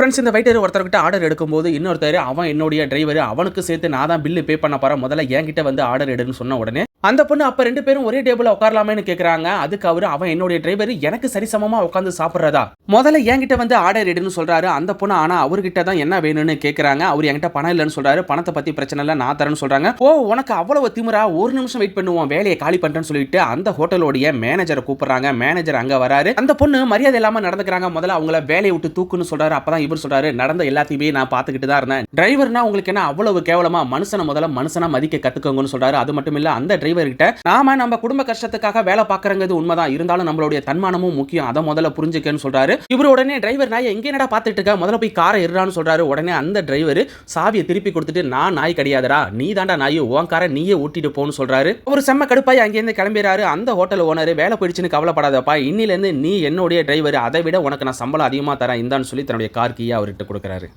Friends இந்த waiter ஒருத்தர்கிட்ட order எடுக்கும்போது இன்னொருத்தர் அவன் என்னுடைய டிரைவர் அவனுக்கு சேர்த்து நான் தான் பில்லு பே பண்ண போகிறேன் முதல்ல என்கிட்ட வந்து ஆர்டர் எடுன்னு சொன்ன உடனே அந்த பொண்ணு அப்போ ரெண்டு பேரும் ஒரே டேபிளில் உட்காரலாமேன்னு கேட்குறாங்க அதுக்கு அவர் அவன் என்னுடைய டிரைவர் எனக்கு சரிசமமாக உட்காந்து சாப்பிட்றதா? முதல்ல என்கிட்ட வந்து ஆர்டர் எடுன்னு சொல்கிறாரு அந்த பொண்ணு ஆனால் அவர்கிட்ட தான் என்ன வேணும்னு கேட்குறாங்க அவர் என்கிட்ட பணம் இல்லைன்னு சொல்கிறாரு பணத்தை பற்றி பிரச்சனை இல்லை நான் தரேன்னு சொல்கிறாங்க ஓ உனக்கு அவ்வளோ திமிரா? ஒரு நிமிஷம் வெயிட் பண்ணுவோம். வேலையை காலி பண்ணுறேன்னு சொல்லிட்டு அந்த ஹோட்டலோடைய மேனேஜரை கூப்பிட்றாங்க. மேனேஜர் அங்கே வராரு. அந்த பொண்ணு மரியாதை இல்லாமல் நடந்துக்கிறாங்க. முதல்ல அவங்கள வேலையை விட்டு தூக்குன்னு சொல்கிறாரு அப்போ தான் இவர் சொல்கிறாரு நடந்த எல்லாத்தையுமே நான் பார்த்துக்கிட்டு தான் இருந்தேன். டிரைவர்னா உங்களுக்கு என்ன அவ்வளவு கேவலமாக மனுஷனை முதல்ல மனுஷனாக மதிக்க கற்றுக்கோங்கன்னு சொல்கிறாரு அது மட்டும் இல்லை அந்த டிரைவர் கிட்ட நாம நம்ம குடும்ப கஷ்டத்துக்காக வேலை பார்க்கறங்கிறது உண்மைதான். இருந்தாலும் நம்மளுடைய தன்மானமும் முக்கியம். அதை முதல்ல புரிஞ்சுக்கன்னு சொல்றாரு. இவர் உடனே டிரைவர் நாய் எங்க என்னடா பார்த்துட்டு இருக்க முதல்ல போய் காரை இருறான்னு சொல்றாரு. உடனே அந்த டிரைவர் சாவியை திருப்பி கொடுத்துட்டு நான் நாய் கிடையாதுடா. நீ தாண்டா நாய். உன் காரை நீயே ஓட்டிட்டு போன்னு சொல்றாரு. ஒரு செம்ம கடுப்பாய் அங்கேருந்து கிளம்பிறாரு அந்த ஹோட்டல் ஓனர் வேலை போயிடுச்சுன்னு கவலைப்படாதப்பா. இன்னில இருந்து நீ என்னுடைய டிரைவர் அதை விட உனக்கு நான் சம்பளம் அதிகமா தரேன். இந்தான்னு சொல்லி தன்னுடைய கார் கீயை அவர்கிட்ட கொடுக்குறாரு.